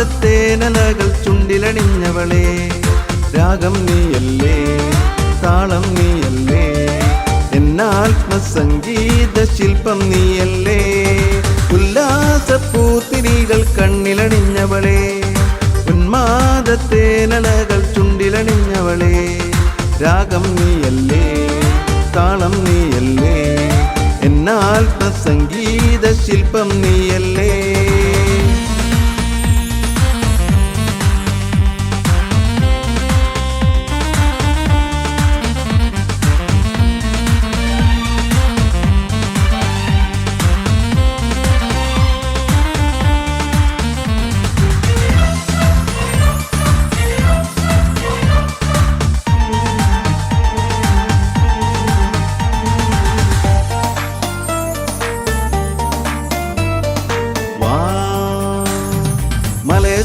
ഉന്മാദത്തേനലകൾ ചുണ്ടിലണിഞ്ഞവളെ. രാഗം നീയല്ലേ താളം നീയല്ലേ എന്നാത്മസംഗീത ശില്പം നീയല്ലേ. ഉല്ലാസപ്പൂത്തിരികൾ കണ്ണിലണിഞ്ഞവളെ ഉന്മാദത്തേനലകൾ ചുണ്ടിലണിഞ്ഞവളെ. രാഗം നീയല്ലേ താളം നീയല്ലേ എന്നാത്മസംഗീത ശില്പം നീയല്ലേ.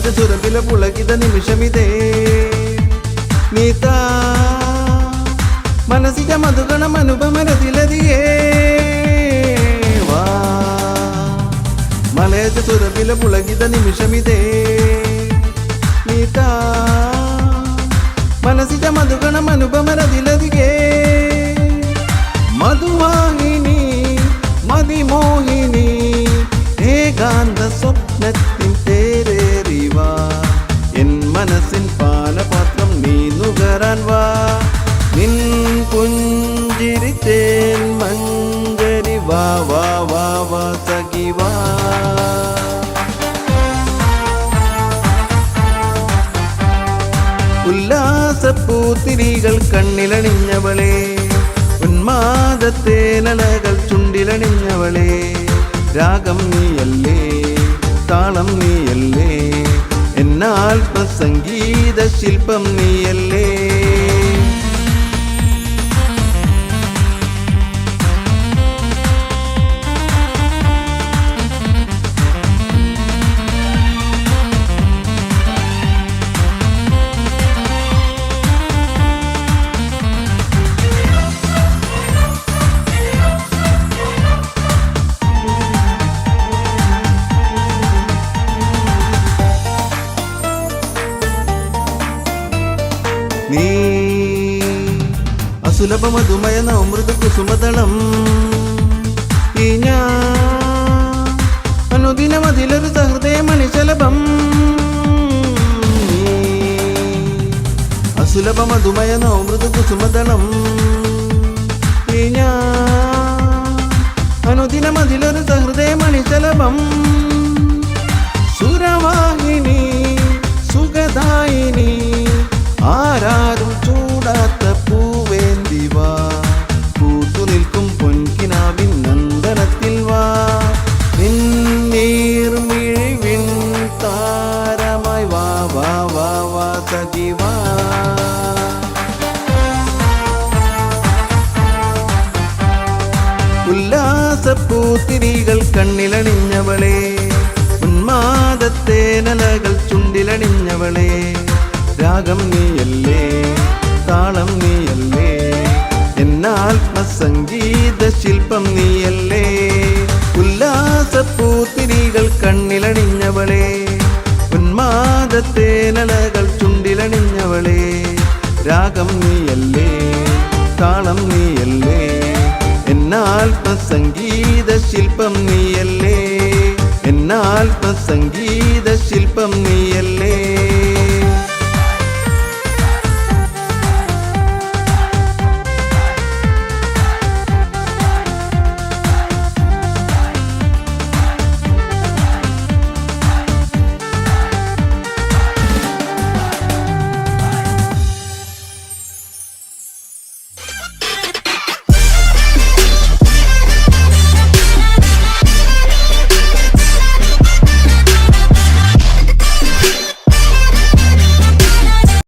ಸುರತ ಸುರಬಿಲ ಪುಳಕಿದ ನಿಮಿಷವಿದೆ ನೀತಾ ಮನಸ್ಸಿಗ ಮಧುಗಣ ಮನುಭಮರದಿಲ್ಲದಿಯೇ ವಾ ಮಲಯದ ಸುರಬಿಲ ಪುಳಗಿದ ನಿಮಿಷವಿದೆ ನೀತಾ ಮನಸ್ಸಿಗ ಮಧುಗಣ ಮನುಭಮರದಿಲ್ಲದಿ ഉല്ലാസപ്പൂത്തിരികൾ കണ്ണിലണിഞ്ഞവളെ ഉന്മാദത്തേനലകൾ ചുണ്ടിലണിഞ്ഞവളെ രാഗം നീയല്ലേ താളം നീയല്ലേ എന്നാൽ പ്രസംഗീത ശില്പം നീയല്ലേ നീ. അസുലഭ മധുമയ നവമൃത കുസുമതളം ഈ ഞാൻ അനുദിനം അതിലൊരു സഹൃദയ മണിശലഭം സുലഭ മധുമയ നവമൃത കുസുമതളം ഈ ഞാൻ സഹൃദയ മണിശലഭം സുരവാഹിനി സുഖദായിനി ആരാരും ചൂടാത്ത പൂവേന്തി വാ. കൂത്തു നിൽക്കും പൊൻകിനാവിൻ നന്ദനത്തിൽ വാ. നിന്നീർമിഴിവിൻ താരമായി വാ വാ വാ വാ സഖി വാ. ഉല്ലാസപ്പൂത്തിരികൾ കണ്ണിലണിഞ്ഞവളെ ഉന്മാദത്തേനലകൾ ചുണ്ടിലണിഞ്ഞവളെ. രാഗം നീയല്ലേ? താളം നീയല്ലേ? എന്നാത്മസംഗീത ശില്പം നീയല്ലേ? ഉല്ലാസപ്പൂത്തിരികൾ കണ്ണിലണിഞ്ഞവളെ ഉന്മാദത്തേനലകൾ ചുണ്ടിലണിഞ്ഞവളെ. രാഗം നീയല്ലേ? താളം നീയല്ലേ? എന്നാത്മസംഗീത ശില്പം നീയല്ലേ? എന്നാത്മസംഗീത ശില്പം നീയല്ലേ?